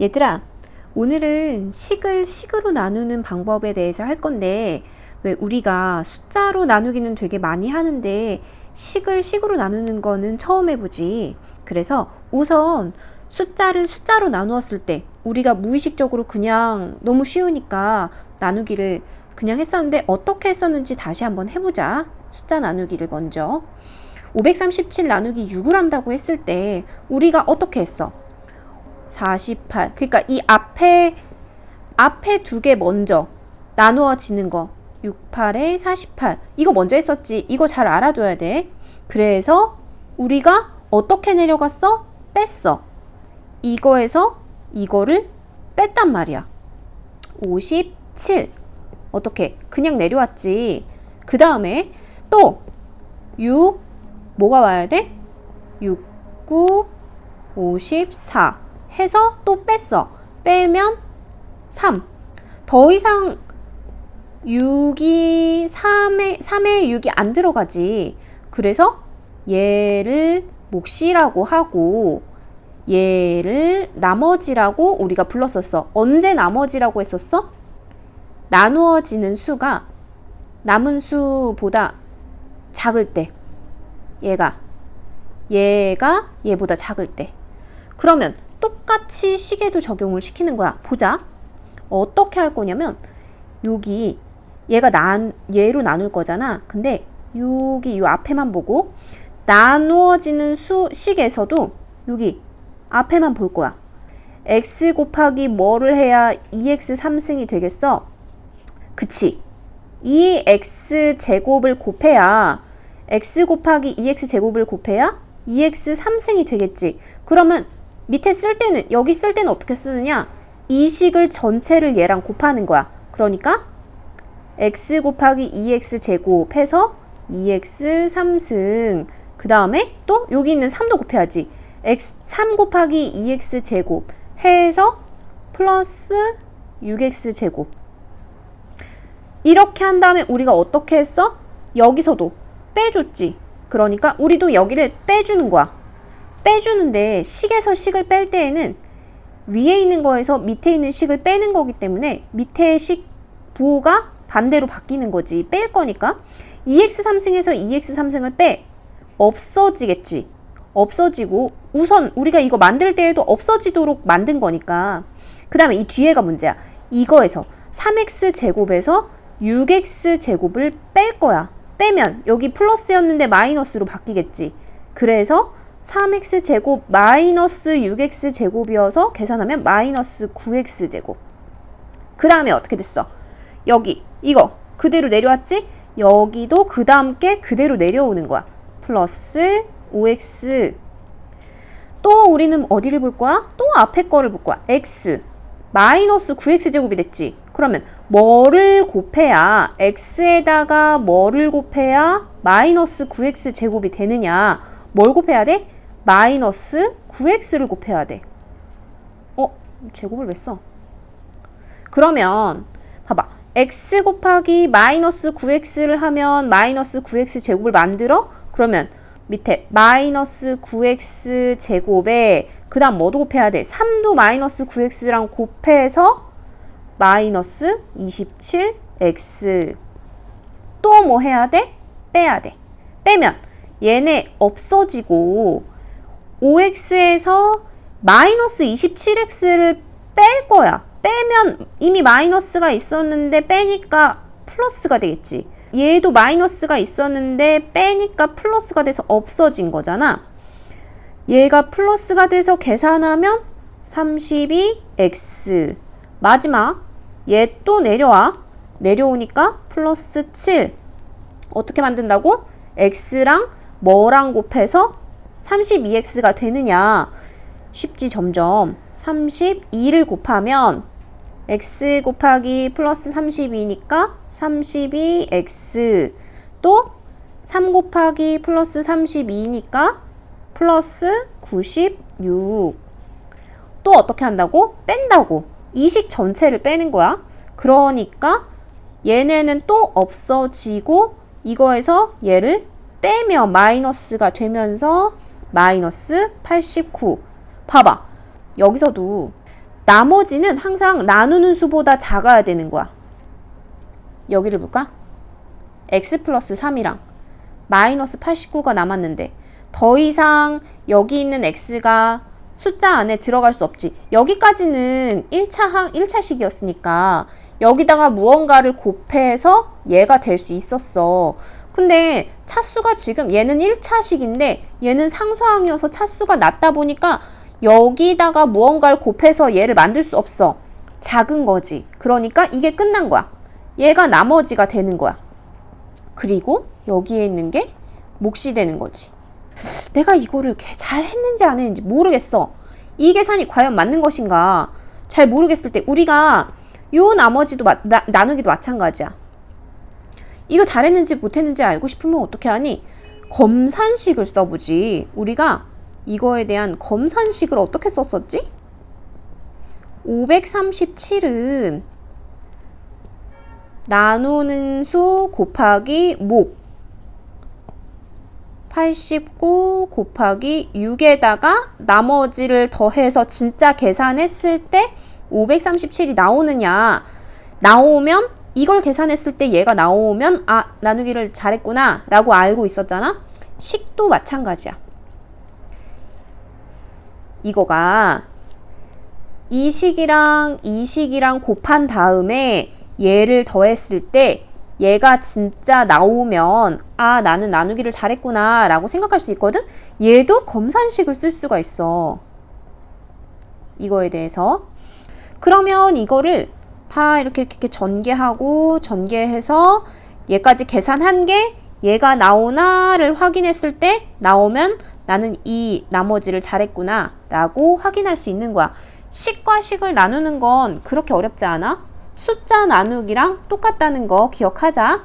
얘들아, 오늘은 식을 식으로 나누는 방법에 대해서 할 건데, 왜 우리가 숫자로 나누기는 되게 많이 하는데, 식을 식으로 나누는 거는 처음 해보지. 그래서 우선 숫자를 숫자로 나누었을 때, 우리가 무의식적으로 그냥 너무 쉬우니까 나누기를 그냥 했었는데, 어떻게 했었는지 다시 한번 해보자. 숫자 나누기를 먼저. 537 나누기 6을 한다고 했을 때, 우리가 어떻게 했어? 48. 그러니까 이 앞에 앞에 두 개 먼저 나누어지는 거. 68에 48. 이거 먼저 했었지. 이거 잘 알아둬야 돼. 그래서 우리가 어떻게 내려갔어? 뺐어. 이거에서 이거를 뺐단 말이야. 57. 어떻게? 그냥 내려왔지. 그 다음에 또 6. 뭐가 와야 돼? 6, 9, 54. 해서 또 뺐어. 빼면 3. 더 이상 6이 3에 3에 6이 안 들어가지. 그래서 얘를 몫이라고 하고 얘를 나머지라고 우리가 불렀었어. 언제 나머지라고 했었어? 나누어지는 수가 남은 수보다 작을 때 얘가 얘가 얘보다 작을 때 그러면 똑같이 시계도 적용을 시키는 거야. 보자. 어떻게 할 거냐면 여기 얘가 난 얘로 나눌 거잖아. 근데 여기 요 앞에만 보고 나누어지는 수식에서도 여기 앞에만 볼 거야. x 곱하기 뭐를 해야 2x 3승이 되겠어? 그치. 2x 제곱을 곱해야 x 곱하기 2x 제곱을 곱해야 2x 3승이 되겠지. 그러면 밑에 쓸 때는 여기 쓸 때는 어떻게 쓰느냐? 이 식을 전체를 얘랑 곱하는 거야. 그러니까 x 곱하기 2x 제곱 해서 2x 3승 그 다음에 또 여기 있는 3도 곱해야지. x 3 곱하기 2x 제곱 해서 플러스 6x 제곱 이렇게 한 다음에 우리가 어떻게 했어? 여기서도 빼줬지. 그러니까 우리도 여기를 빼주는 거야. 빼주는데 식에서 식을 뺄 때에는 위에 있는 거에서 밑에 있는 식을 빼는 거기 때문에 밑에 식 부호가 반대로 바뀌는 거지. 뺄 거니까 2x 3승에서 2x 3승을 빼 없어지겠지. 없어지고 우선 우리가 이거 만들 때에도 없어지도록 만든 거니까 그 다음에 이 뒤에가 문제야. 이거에서 3x 제곱에서 6x 제곱을 뺄 거야. 빼면 여기 플러스였는데 마이너스로 바뀌겠지. 그래서 3x 제곱 마이너스 6x 제곱이어서 계산하면 마이너스 9x 제곱. 그 다음에 어떻게 됐어? 여기 이거 그대로 내려왔지? 여기도 그 다음 게 그대로 내려오는 거야. 플러스 5x. 또 우리는 어디를 볼 거야? 또 앞에 거를 볼 거야. x. 마이너스 9x 제곱이 됐지. 그러면 뭐를 곱해야 x에다가 뭐를 곱해야 마이너스 9x 제곱이 되느냐? 뭘 곱해야 돼? 마이너스 9x를 곱해야 돼. 어? 제곱을 왜 써? 그러면 봐봐. x 곱하기 마이너스 9x를 하면 마이너스 9x 제곱을 만들어? 그러면 밑에 마이너스 9x 제곱에 그 다음 뭐도 곱해야 돼? 3도 마이너스 9x랑 곱해서 마이너스 27x 또 뭐 해야 돼? 빼야 돼. 빼면 얘네 없어지고 5x에서 마이너스 27x를 뺄 거야. 빼면 이미 마이너스가 있었는데 빼니까 플러스가 되겠지. 얘도 마이너스가 있었는데 빼니까 플러스가 돼서 없어진 거잖아. 얘가 플러스가 돼서 계산하면 32x. 마지막 얘 또 내려와. 내려오니까 플러스 7. 어떻게 만든다고? x랑 뭐랑 곱해서 32x가 되느냐? 쉽지 점점. 32를 곱하면 x 곱하기 플러스 32니까 32x 또 3 곱하기 플러스 32니까 플러스 96. 또 어떻게 한다고? 뺀다고. 이식 전체를 빼는 거야. 그러니까 얘네는 또 없어지고 이거에서 얘를 빼면 마이너스가 되면서 마이너스 89. 봐봐. 여기서도 나머지는 항상 나누는 수보다 작아야 되는 거야. 여기를 볼까? x 플러스 3이랑 마이너스 89가 남았는데 더 이상 여기 있는 x가 숫자 안에 들어갈 수 없지. 여기까지는 1차 항 1차식이었으니까 여기다가 무언가를 곱해서 얘가 될 수 있었어. 근데 차수가 지금 얘는 1차식인데 얘는 상수항이어서 차수가 낮다 보니까 여기다가 무언가를 곱해서 얘를 만들 수 없어. 작은 거지. 그러니까 이게 끝난 거야. 얘가 나머지가 되는 거야. 그리고 여기에 있는 게 몫이 되는 거지. 내가 이거를 개- 잘 했는지 안 했는지 모르겠어. 이 계산이 과연 맞는 것인가 잘 모르겠을 때 우리가 요 나머지도 마- 나, 나누기도 마찬가지야. 이거 잘했는지 못했는지 알고 싶으면 어떻게 하니? 검산식을 써보지. 우리가 이거에 대한 검산식을 어떻게 썼었지? 537은 나누는 수 곱하기 목 89 곱하기 6에다가 나머지를 더해서 진짜 계산했을 때 537이 나오느냐 나오면 이걸 계산했을 때 얘가 나오면 아 나누기를 잘했구나 라고 알고 있었잖아? 식도 마찬가지야. 이거가 이 식이랑 이 식이랑 곱한 다음에 얘를 더했을 때 얘가 진짜 나오면 아 나는 나누기를 잘했구나 라고 생각할 수 있거든? 얘도 검산식을 쓸 수가 있어. 이거에 대해서. 그러면 이거를 다 이렇게 이렇게 전개하고 전개해서 얘까지 계산한 게 얘가 나오나를 확인했을 때 나오면 나는 이 나머지를 잘했구나 라고 확인할 수 있는 거야 식과 식을 나누는 건 그렇게 어렵지 않아? 숫자 나누기랑 똑같다는 거 기억하자.